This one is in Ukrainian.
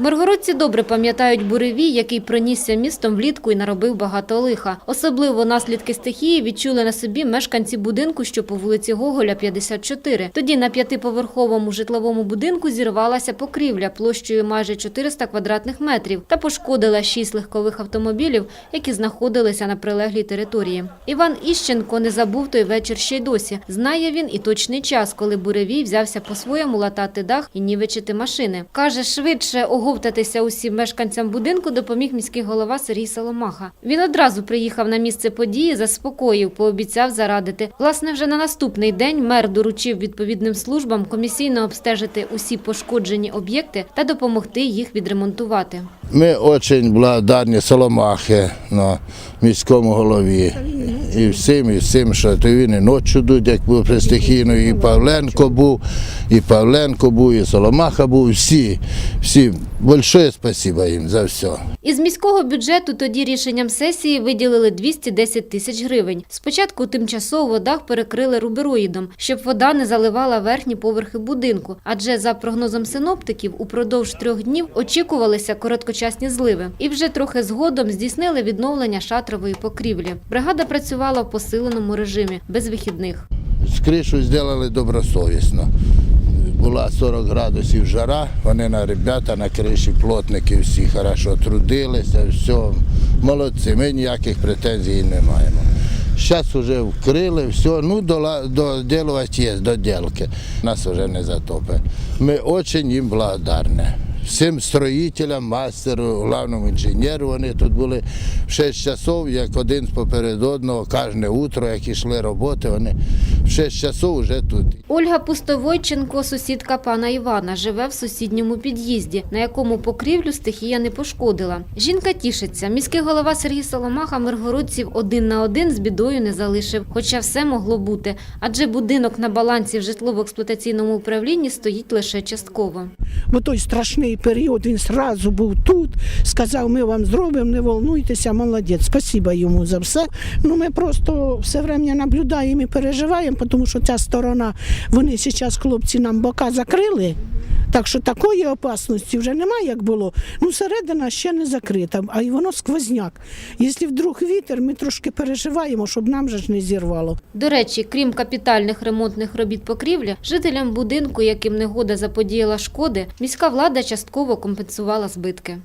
Миргородці добре пам'ятають буревій, який пронісся містом влітку і наробив багато лиха. Особливо наслідки стихії відчули на собі мешканці будинку, що по вулиці Гоголя, 54. Тоді на п'ятиповерховому житловому будинку зірвалася покрівля площею майже 400 квадратних метрів та пошкодила шість легкових автомобілів, які знаходилися на прилеглій території. Іван Іщенко не забув той вечір ще й досі. Знає він і точний час, коли буревій взявся по-своєму латати дах і нівечити машини. Каже, швидше оговтатися усім мешканцям будинку допоміг міський голова Сергій Соломаха. Він одразу приїхав на місце події, заспокоїв, пообіцяв зарадити. Власне, вже на наступний день мер доручив відповідним службам комісійно обстежити усі пошкоджені об'єкти та допомогти їх відремонтувати. Ми дуже благодарні Соломахи на міському голові. І всім, і всім, що то він і ночі йдуть, як був при і Павленко був, і Павленко був, і Соломаха був, всі, всі. Большое спасибо їм за все. Із міського бюджету тоді рішенням сесії виділили 210 тисяч гривень. Спочатку тимчасово дах перекрили рубероїдом, щоб вода не заливала верхні поверхи будинку. Адже за прогнозом синоптиків упродовж трьох днів очікувалися короткочасні зливи. І вже трохи згодом здійснили відновлення шатрової покрівлі. Бригада працювала в посиленому режимі без вихідних. З кришу зробили добросовісно. Була 40 градусів жара, вони на ребята на криші, плотники всі хорошо трудилися, все, молодці, ми ніяких претензій не маємо. Зараз вже вкрили, все, ну доділувати є, доділки. Нас вже не затопить. Ми дуже їм благодарні. Всім строїтелям, мастеру, головному інженеру, вони тут були в 6 часов, як один поперед одного, кожне утро, як йшли роботи, вони 6 часов вже тут. Ольга Пустовойченко, сусідка пана Івана, живе в сусідньому під'їзді, на якому покрівлю стихія не пошкодила. Жінка тішиться. Міський голова Сергій Соломаха миргородців один на один з бідою не залишив, хоча все могло бути. Адже будинок на балансі в житлово-експлуатаційному управлінні стоїть лише частково. бо той страшний період він зразу був тут, сказав, ми вам зробимо, не волнуйтеся, молодець. Спасибо йому за все. Ну ми просто все время наблюдаємо і переживаємо, тому що ця сторона, вони зараз хлопці нам бока закрили. Так що такої опасності вже немає, як було. Ну, середина ще не закрита, а й воно сквозняк. Якщо вдруг вітер, ми трошки переживаємо, щоб нам же ж не зірвало. До речі, крім капітальних ремонтних робіт покрівлі, жителям будинку, яким негода заподіяла шкоди, міська влада частково компенсувала збитки.